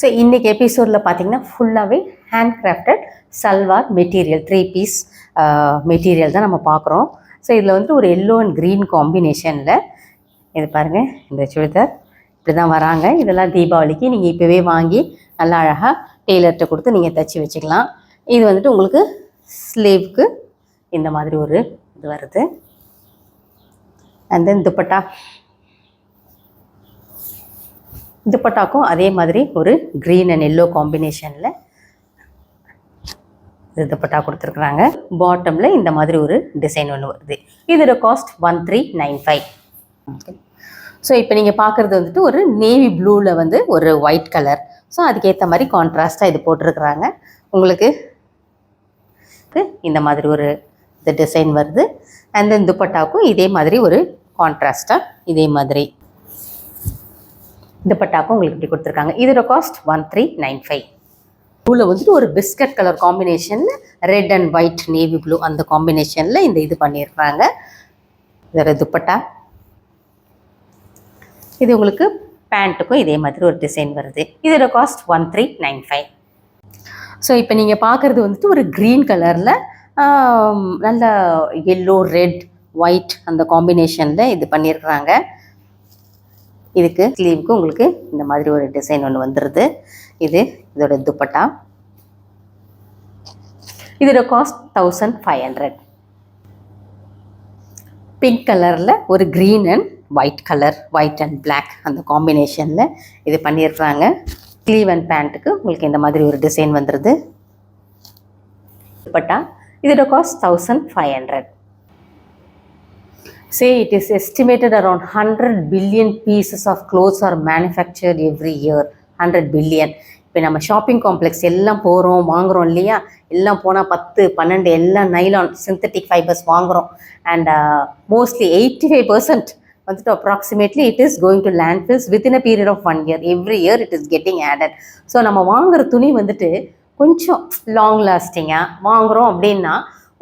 So இன்றைக்கி எபிசோடில் பார்த்தீங்கன்னா ஃபுல்லாகவே hand crafted salwar material three piece material தான் நம்ம பார்க்குறோம் ஸோ இதில் வந்துட்டு ஒரு எல்லோ அண்ட் க்ரீன் காம்பினேஷனில் இது பாருங்கள் இந்த சுடிதார் இப்படி தான் வராங்க. இதெல்லாம் தீபாவளிக்கு நீங்கள் இப்போவே வாங்கி நல்லா அழகாக டெய்லர்கிட்ட கொடுத்து நீங்கள் தைச்சி வச்சுக்கலாம். இது வந்துட்டு உங்களுக்கு ஸ்லீவ்க்கு இந்த மாதிரி ஒரு இது வருது. And then dupatta. துப்பட்டாக்கும் அதே மாதிரி ஒரு க்ரீன் அண்ட் எல்லோ காம்பினேஷனில் இது துப்பட்டா கொடுத்துருக்குறாங்க. பாட்டமில் இந்த மாதிரி ஒரு டிசைன் ஒன்று வருது. இதோட cost one three nine five so இப்போ நீங்கள் பார்க்குறது வந்துட்டு ஒரு நேவி ப்ளூவில் வந்து ஒரு ஒயிட் கலர் ஸோ அதுக்கேற்ற மாதிரி கான்ட்ராஸ்ட்டாக இது போட்டிருக்கிறாங்க. உங்களுக்கு இந்த மாதிரி ஒரு இந்த டிசைன் வருது. அண்ட் தென் துப்பட்டாவுக்கும் இதே மாதிரி ஒரு கான்ட்ராஸ்ட்டாக இதே மாதிரி. துப்பட்டாக்கும் உங்களுக்கு இப்படி கொடுத்துருக்காங்க. இதோட cost one three nine five ப்ளூவில் வந்துட்டு ஒரு பிஸ்கட் கலர் காம்பினேஷனில் red and white navy blue அந்த காம்பினேஷனில் இந்த இது பண்ணியிருக்கிறாங்க வேறு துப்பட்டா? இது உங்களுக்கு பேண்ட்டுக்கும் இதே மாதிரி ஒரு டிசைன் வருது. இதோட cost one three nine five so இப்போ நீங்கள் பார்க்குறது வந்துட்டு ஒரு க்ரீன் கலரில் நல்ல எல்லோ ரெட் ஒயிட் அந்த காம்பினேஷனில் இது பண்ணியிருக்கிறாங்க இதுக்கு ஸ்லீவுக்கு உங்களுக்கு இந்த மாதிரி ஒரு டிசைன் ஒன்று வந்துடுது இது இதோட துப்பட்டா. இதோட cost thousand five hundred pink கலரில் ஒரு green and white colour white and black அந்த காம்பினேஷனில் இது பண்ணியிருக்கிறாங்க ஸ்லீவ் அண்ட் பேண்ட்டுக்கு உங்களுக்கு இந்த மாதிரி ஒரு டிசைன் வந்துடுது துப்பட்டா. இதோட cost thousand five hundred say it is estimated around 100 billion pieces of clothes are manufactured every year. 100 billion. இப்போ நம்ம ஷாப்பிங் காம்ப்ளெக்ஸ் எல்லாம் போகிறோம் வாங்குறோம் இல்லையா? எல்லாம் போனால் பத்து பன்னெண்டு எல்லாம் நைலான் சிந்தட்டிக் ஃபைபர்ஸ் வாங்குகிறோம் and mostly eighty five percent வந்துட்டு approximately it is going to landfills within a period of one year every year it is getting added so நம்ம வாங்குற துணி வந்துட்டு கொஞ்சம் லாங் லாஸ்டிங்காக வாங்குகிறோம் அப்படின்னா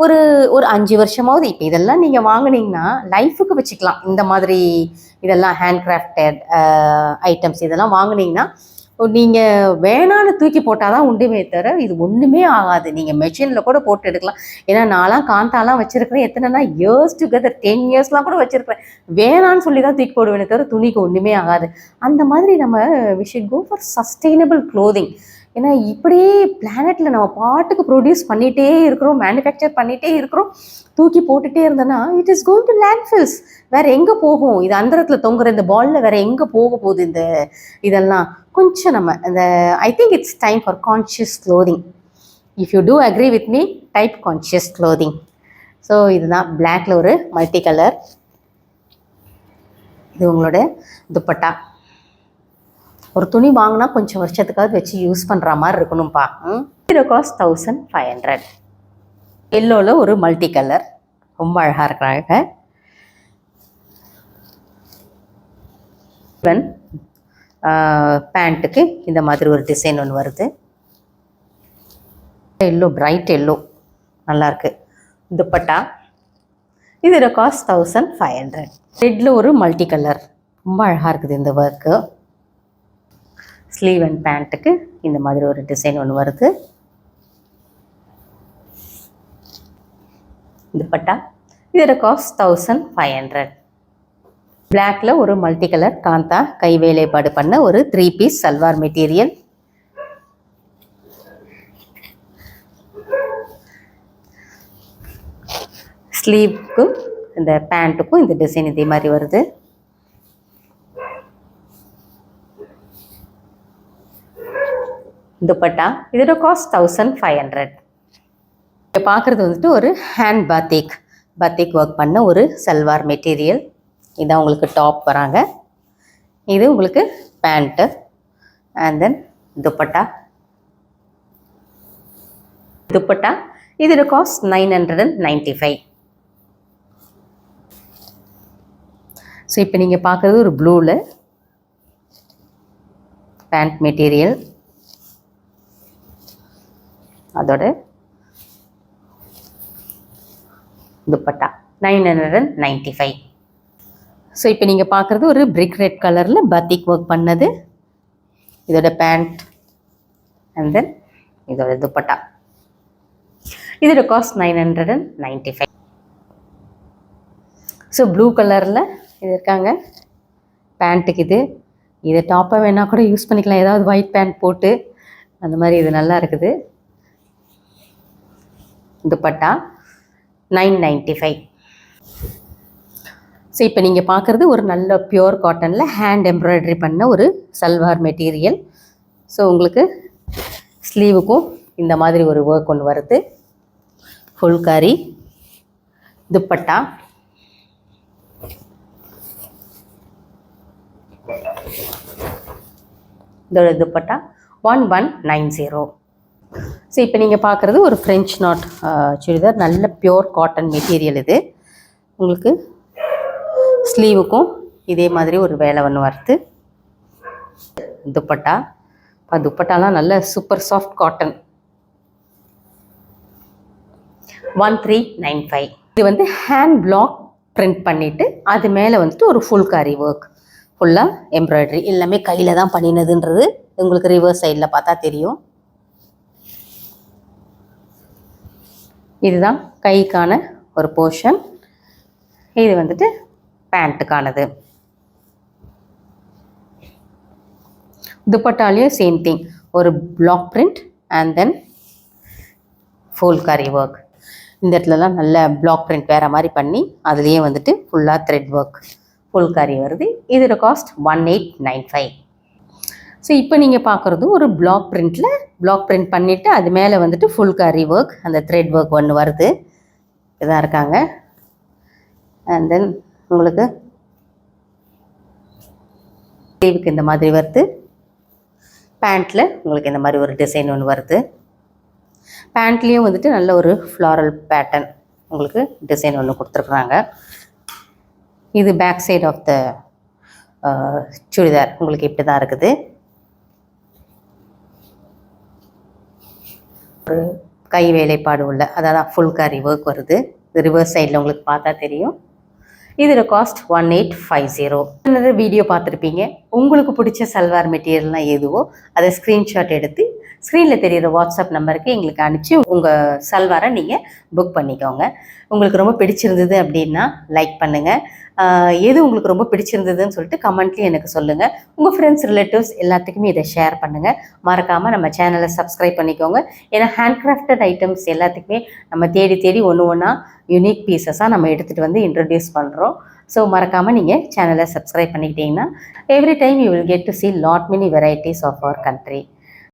ஒரு ஒரு அஞ்சு வருஷமாவது இப்போ இதெல்லாம் நீங்கள் வாங்கினீங்கன்னா லைஃபுக்கு வச்சுக்கலாம். இந்த மாதிரி இதெல்லாம் ஹேண்ட் கிராஃப்டட் ஐட்டம்ஸ் இதெல்லாம் வாங்கினீங்கன்னா நீங்கள் வேணான்னு தூக்கி போட்டால் தான் உண்டுமே தவிர இது ஒன்றுமே ஆகாது. நீங்கள் மெஷினில் கூட போட்டு எடுக்கலாம். ஏன்னா நான்லாம் காந்தாலாம் வச்சுருக்கிறேன். எத்தனைனா இயர்ஸ் டுகெதர் டென் இயர்ஸ்லாம் கூட வச்சுருக்கிறேன். வேணான்னு சொல்லி தான் தூக்கி போடுவேனே தவிர துணிக்கு ஒன்றுமே ஆகாது. அந்த மாதிரி நம்ம we should go for sustainable clothing ஏன்னா இப்படியே பிளானெட்டில் நம்ம பாட்டுக்கு ப்ரொடியூஸ் பண்ணிகிட்டே இருக்கிறோம் மேனுஃபேக்சர் பண்ணிகிட்டே இருக்கிறோம் தூக்கி போட்டுகிட்டே இருந்தோன்னா it is going to landfills வேறு எங்கே போகும்? இது அந்தரத்தில் தொங்குற இந்த பாலில் வேறு எங்கே போக போகுது இந்த இதெல்லாம்? கொஞ்சம் நம்ம இந்த I think it's time for conscious clothing if you do agree with me type conscious clothing so இதுதான் பிளாக்ல ஒரு மல்டி கலர் இது உங்களோட துப்பட்டா. ஒரு துணி வாங்கினா கொஞ்சம் வருஷத்துக்காவது வச்சு யூஸ் பண்ணுற மாதிரி இருக்கணும்ப்பா இது காஸ்ட் தௌசண்ட் ஃபைவ் ஹண்ட்ரட் எல்லோவில் ஒரு மல்டி கலர் ரொம்ப அழகாக இருக்கிறாங்க. ஈவன் பேண்ட்டுக்கு இந்த மாதிரி ஒரு டிசைன் ஒன்று வருது. எல்லோ பிரைட் எல்லோ நல்லாயிருக்கு துப்பட்டா. இதோட காஸ்ட் தௌசண்ட் ஃபைவ் ஹண்ட்ரட் ரெட்டில் ஒரு மல்டி கலர் ரொம்ப அழகாக இருக்குது இந்த ஒர்க்கு ஸ்லீவ் அண்ட் பேண்ட்டுக்கு இந்த மாதிரி ஒரு டிசைன் ஒன்று வருது. துப்பட்டா இதோட காஸ்ட் தௌசண்ட் ஃபைவ் ஹண்ட்ரட் பிளாக்ல ஒரு மல்டி கலர் காந்தா கை வேலைப்பாடு பண்ண ஒரு த்ரீ பீஸ் சல்வார் மெட்டீரியல் ஸ்லீவ்க்கும் இந்த பேண்ட்டுக்கும் இந்த டிசைன் இதே மாதிரி வருது. துப்பட்டா இதோட காஸ்ட் தௌசண்ட் ஃபைவ் ஹண்ட்ரட் இங்கே பார்க்குறது வந்துட்டு ஒரு ஹேண்ட் பாத்திக் பத்திக் ஒர்க் பண்ண ஒரு சல்வார் மெட்டீரியல் இதான் உங்களுக்கு டாப் வராங்க. இது உங்களுக்கு pant and then dupatta. Dupatta இதோட cost nine hundred and ninety five so இப்போ நீங்கள் பார்க்குறது ஒரு ப்ளூவில் பேண்ட் மெட்டீரியல் அதோட dupatta nine hundred and ninety five. So இப்போ நீங்கள் பார்க்குறது ஒரு பிரிக் ரெட் கலரில் பத்திக் ஒர்க் பண்ணது. இதோட பேண்ட் அண்ட் தென் இதோட துப்பட்டா. இதோட cost nine hundred and ninety five. So blue கலரில் இது இருக்காங்க. பேண்ட்டுக்கு இது. இதை டாப்பாக வேணால் கூட யூஸ் பண்ணிக்கலாம். ஏதாவது ஒயிட் பேண்ட் போட்டு. அந்த மாதிரி இது நல்லா இருக்குது. Dupatta nine ninety five. So இப்போ நீங்கள் பார்க்குறது ஒரு நல்ல பியூர் காட்டனில் ஹேண்ட் எம்ப்ராய்டரி பண்ண ஒரு சல்வார் மெட்டீரியல் ஸோ உங்களுக்கு ஸ்லீவுக்கும் இந்த மாதிரி ஒரு ஒர்க் ஒன்று வருது. ஃபுல்காரி துப்பட்டா. இதோட dupatta one one nine zero so இப்போ நீங்கள் பார்க்குறது ஒரு ஃப்ரெஞ்ச் நாட் சுடிதார். நல்ல பியோர் காட்டன் மெட்டீரியல் இது. உங்களுக்கு ஸ்லீவுக்கும் இதே மாதிரி ஒரு வேலை ஒன்று வருது. துப்பட்டா. இப்போ துப்பட்டாலாம் நல்ல super soft cotton one three nine five இது வந்து ஹேண்ட் பிளாக் பிரிண்ட் பண்ணிவிட்டு அது மேலே வந்துட்டு ஒரு ஃபுல் காரி ஒர்க் ஃபுல்லாக எம்ப்ராய்டரி எல்லாமே கையில் தான் பண்ணினதுன்றது உங்களுக்கு ரிவர்ஸ் சைடில் பார்த்தா தெரியும். இதுதான் கைக்கான ஒரு போர்ஷன் இது வந்துட்டு பேண்ட்டுக்கானது துப்பட்டாலையும் சேம் திங் ஒரு block print and then phulkari work இந்த இடத்துலலாம் நல்ல பிளாக் பிரிண்ட் வேறு மாதிரி பண்ணி அதுலேயே வந்துட்டு ஃபுல்லாக த்ரெட் ஒர்க் ஃபுல் கரி வருது. இதோட cost one eight nine five so இப்போ நீங்கள் பார்க்குறது ஒரு பிளாக் பிரிண்ட்டில் பிளாக் பிரிண்ட் பண்ணிவிட்டு அது மேலே வந்துட்டு ஃபுல் காரி ஒர்க் அந்த த்ரெட் ஒர்க் ஒன்று வருது. இதாக இருக்காங்க. அண்ட் தென் உங்களுக்கு ஸ்லீவுக்கு இந்த மாதிரி வருது. பேண்ட்டில் உங்களுக்கு இந்த மாதிரி ஒரு டிசைன் ஒன்று வருது. பேண்ட்லேயும் வந்துட்டு நல்ல ஒரு ஃப்ளாரல் பேட்டர்ன் உங்களுக்கு டிசைன் ஒன்று கொடுத்துருக்குறாங்க. இது back side of the churidar. உங்களுக்கு இப்படி தான் இருக்குது ஒரு கை வேலைப்பாடு உள்ள அதாவது ஃபுல் காரி ஒர்க் வருது. ரிவர்ஸ் சைடில் உங்களுக்கு பார்த்தா தெரியும். இதோட cost one eight five zero video பார்த்துருப்பீங்க? உங்களுக்கு பிடிச்ச சல்வார் மெட்டீரியல்னால் எதுவோ அதை ஸ்க்ரீன்ஷாட் எடுத்து ஸ்க்ரீனில் தெரியிற வாட்ஸ்அப் நம்பருக்கு எங்களுக்கு அனுப்பிச்சு உங்கள் சல்வாரை நீங்கள் புக் பண்ணிக்கோங்க. உங்களுக்கு ரொம்ப பிடிச்சிருந்தது அப்படின்னா லைக் பண்ணுங்கள் எது உங்களுக்கு ரொம்ப பிடிச்சிருந்ததுன்னு சொல்லிட்டு கமெண்ட்லேயும் எனக்கு சொல்லுங்கள் உங்கள் ஃப்ரெண்ட்ஸ் ரிலேட்டிவ்ஸ் எல்லாத்துக்குமே இதை ஷேர் பண்ணுங்கள் மறக்காமல் நம்ம சேனலை சப்ஸ்கிரைப் பண்ணிக்கோங்க. ஏன்னா ஹேண்ட் கிராஃப்டட் ஐட்டம்ஸ் எல்லாத்துக்குமே நம்ம தேடி தேடி ஒன்று ஒன்றா யூனிக் பீசஸாக நம்ம எடுத்துகிட்டு வந்து இன்ட்ரடியூஸ் பண்ணுறோம் ஸோ மறக்காமல் நீங்கள் சேனலை subscribe பண்ணிக்கிட்டீங்கன்னா every time you will get to see lot many varieties of our country